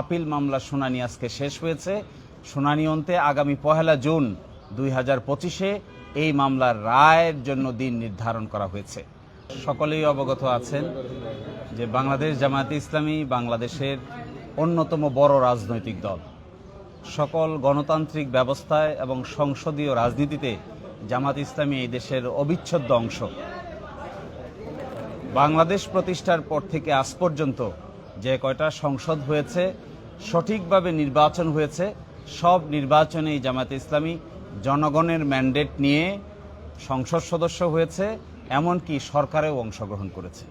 Appeal মামলা শুনানি আজকে শেষ হয়েছে। শুনানি অন্তে আগামী পহেলা জুন দুই হাজার পঁচিশে এই মামলার রায়ের জন্য দিন নির্ধারণ করা হয়েছে। সকলেই অবগত আছেন যে বাংলাদেশ জামায়াতে ইসলামী বাংলাদেশের অন্যতম বড় রাজনৈতিক দল। সকল গণতান্ত্রিক ব্যবস্থায় এবং সংসদীয় রাজনীতিতে জামাত ইসলামী এই দেশের অবিচ্ছেদ্য অংশ। বাংলাদেশ প্রতিষ্ঠার পর থেকে আজ পর্যন্ত যে কয়টা সংসদ হয়েছে, সঠিকভাবে নির্বাচন হয়েছে, সব নির্বাচনেই জামাতে ইসলামী জনগণের ম্যান্ডেট নিয়ে সংসদ সদস্য হয়েছে, এমনকি সরকারেও অংশগ্রহণ করেছে।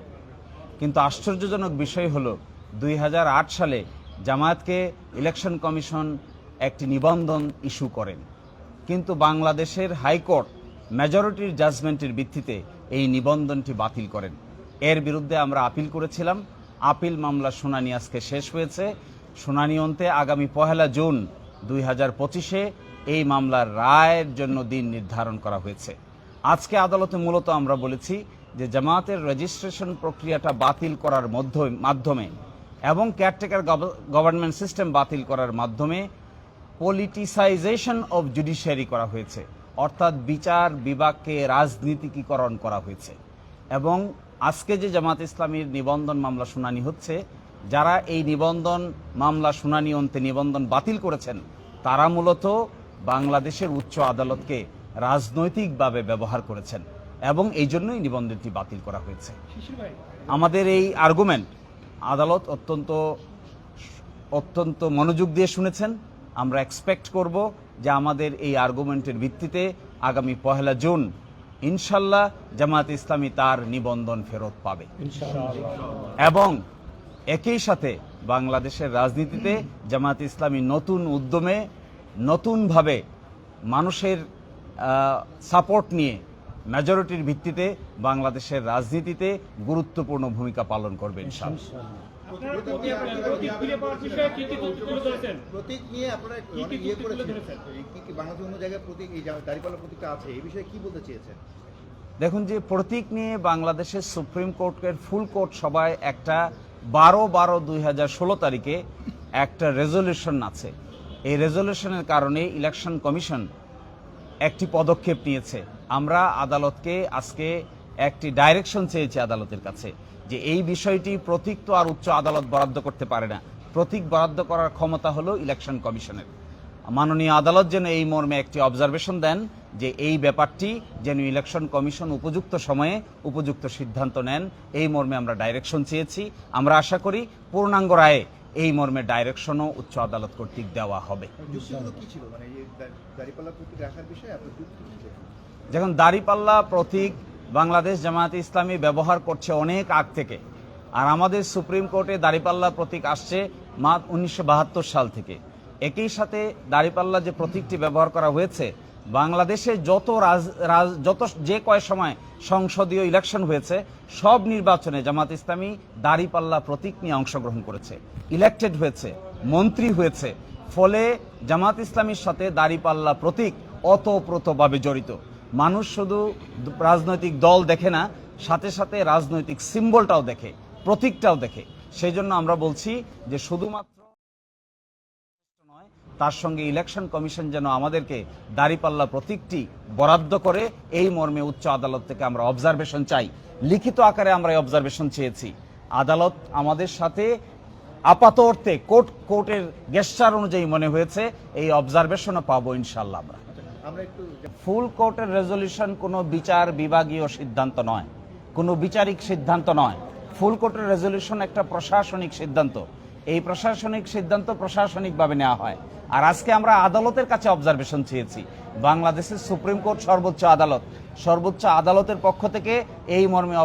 কিন্তু আশ্চর্যজনক বিষয় হল, দুই হাজার আট সালে জামায়াতকে ইলেকশন কমিশন একটি নিবন্ধন ইস্যু করেন। কিন্তু বাংলাদেশের হাইকোর্ট মেজরিটির জাজমেন্টের ভিত্তিতে এই নিবন্ধনটি বাতিল করেন। এর বিরুদ্ধে আমরা আপিল করেছিলাম আপিল মামলা শুনানি আজকে শেষ হয়েছে। শুনানি অন্তে আগামী পহেলা জুন দুই হাজার পঁচিশে এই মামলার রায়ের জন্য দিন নির্ধারণ করা হয়েছে। আজকে আদালতে মূলত আমরা বলেছি যে জামায়াতের রেজিস্ট্রেশন প্রক্রিয়াটা বাতিল করার মধ্য- মাধ্যমে এবং কেয়ারটেকার গভর্নমেন্ট সিস্টেম বাতিল করার মাধ্যমে পলিটিসাইজেশন অব জুডিশিয়ারি করা হয়েছে। অর্থাৎ বিচার বিভাগকে রাজনীতিকীকরণ করা হয়েছে। এবং আজকে যে জামাত ইসলামীর নিবন্ধন মামলা শুনানি হচ্ছে, যারা এই নিবন্ধন মামলা শুনানি অন্তে নিবন্ধন বাতিল করেছেন, তারা মূলত বাংলাদেশের উচ্চ আদালতকে রাজনৈতিকভাবে ব্যবহার করেছেন এবং এই জন্যই নিবন্ধনটি বাতিল করা হয়েছে। আমাদের এই আর্গুমেন্ট আদালত অত্যন্ত অত্যন্ত মনোযোগ দিয়ে শুনেছেন। আমরা এক্সপেক্ট করব যে আমাদের এই আর্গুমেন্টের ভিত্তিতে আগামী পহেলা জুন ইনশাল্লাহ জামাত ইসলামী তার নিবন্ধন ফেরত পাবে। এবং একই সাথে বাংলাদেশের রাজনীতিতে জামাত ইসলামী নতুন উদ্যমে নতুনভাবে মানুষের সাপোর্ট নিয়ে মেজরিটির ভিত্তিতে বাংলাদেশের রাজনীতিতে গুরুত্বপূর্ণ ভূমিকা পালন করবে ইনশাআল্লাহ। প্রতীক নিয়ে আপনারা ইয়ে করেছেন। ধরেছেন? কি কি বাংলাদেশের অন্য জায়গায় প্রতীক এই দাঁড়িপাল্লা প্রতীকটা আছে এই বিষয়ে কি বলতে চেয়েছেন? দেখুন যে প্রতীক নিয়ে বাংলাদেশের সুপ্রিম কোর্টের ফুল কোর্ট সভায় একটা বারো বারো দুই হাজার ষোলো তারিখে একটা রেজলিউশন আছে। এই রেজলিউশনের কারণে ইলেকশন কমিশন একটি পদক্ষেপ নিয়েছে। আমরা আদালতকে আজকে একটি ডাইরেকশন চেয়েছি আদালতের কাছে যে এই বিষয়টি প্রতীক তো আর উচ্চ আদালত বরাদ্দ করতে পারে না। প্রতীক বরাদ্দ করার ক্ষমতা হলো ইলেকশন কমিশনের মাননীয় আদালত যেন এই মর্মে একটি অবজারভেশন দেন যে এই ব্যাপারটি যেন ইলেকশন কমিশন উপযুক্ত সময়ে উপযুক্ত সিদ্ধান্ত নেন, এই মর্মে আমরা ডাইরেকশন চেয়েছি। আমরা আশা করি পূর্ণাঙ্গ রায়ে এই মর্মে ডাইরেকশনও উচ্চ আদালত কর্তৃক দেওয়া হবে। যখন দাড়িপাল্লা প্রতীক বাংলাদেশ জামায়াত ইসলামী ব্যবহার করছে অনেক আগ থেকে, আর আমাদের সুপ্রিম কোর্টে দাড়িপাল্লা প্রতীক আসছে মা উনিশশো সাল থেকে। একই সাথে দাড়িপাল্লা যে প্রতীকটি ব্যবহার করা হয়েছে, বাংলাদেশে যত রাজ, রাজ- যত যে কয় সময় সংসদীয় ইলেকশন হয়েছে, সব নির্বাচনে জামাত ইসলামী দাড়িপাল্লা প্রতীক নিয়ে অংশগ্রহণ করেছে। ইলেকটেড হয়েছে, মন্ত্রী হয়েছে, ফলে জামাত ইসলামীর সাথে দাড়িপাল্লা প্রতীক অতপ্রতভাবে জড়িত। মানুষ শুধু রাজনৈতিক দল দেখে না, সাথে সাথে রাজনৈতিক সিম্বলটাও দেখে, প্রতীকটাও দেখে। সেই জন্য আমরা বলছি যে শুধুমাত্র নয়, তার সঙ্গে ইলেকশন কমিশন যেন আমাদেরকে দাঁড়িপাল্লা প্রতীকটি বরাদ্দ করে, এই মর্মে উচ্চ আদালত থেকে আমরা অবজারভেশন চাই। লিখিত আকারে আমরা অবজারভেশন চেয়েছি। আদালত আমাদের সাথে আপাত অর্থে কোর্ট, কোর্টের গেস্টার অনুযায়ী মনে হয়েছে, এই অবজারভেশনও পাবো ইনশাল্লাহ আমরা। ফুল কোর্টের রেজলিউশন কোনো বিচার বিভাগীয় সিদ্ধান্ত নয়। কোনো বিচারিক সিদ্ধান্ত নয়। ফুল কোর্টের রেজলিউশন একটা প্রশাসনিক সিদ্ধান্ত। এই প্রশাসনিক সিদ্ধান্ত প্রশাসনিকভাবে নেওয়া হয়। আর আজকে আমরা আদালতের কাছে অবজারভেশন চেয়েছি। বাংলাদেশের সুপ্রিম কোর্ট সর্বোচ্চ আদালত। সর্বোচ্চ আদালতের পক্ষ থেকে এই মর্মে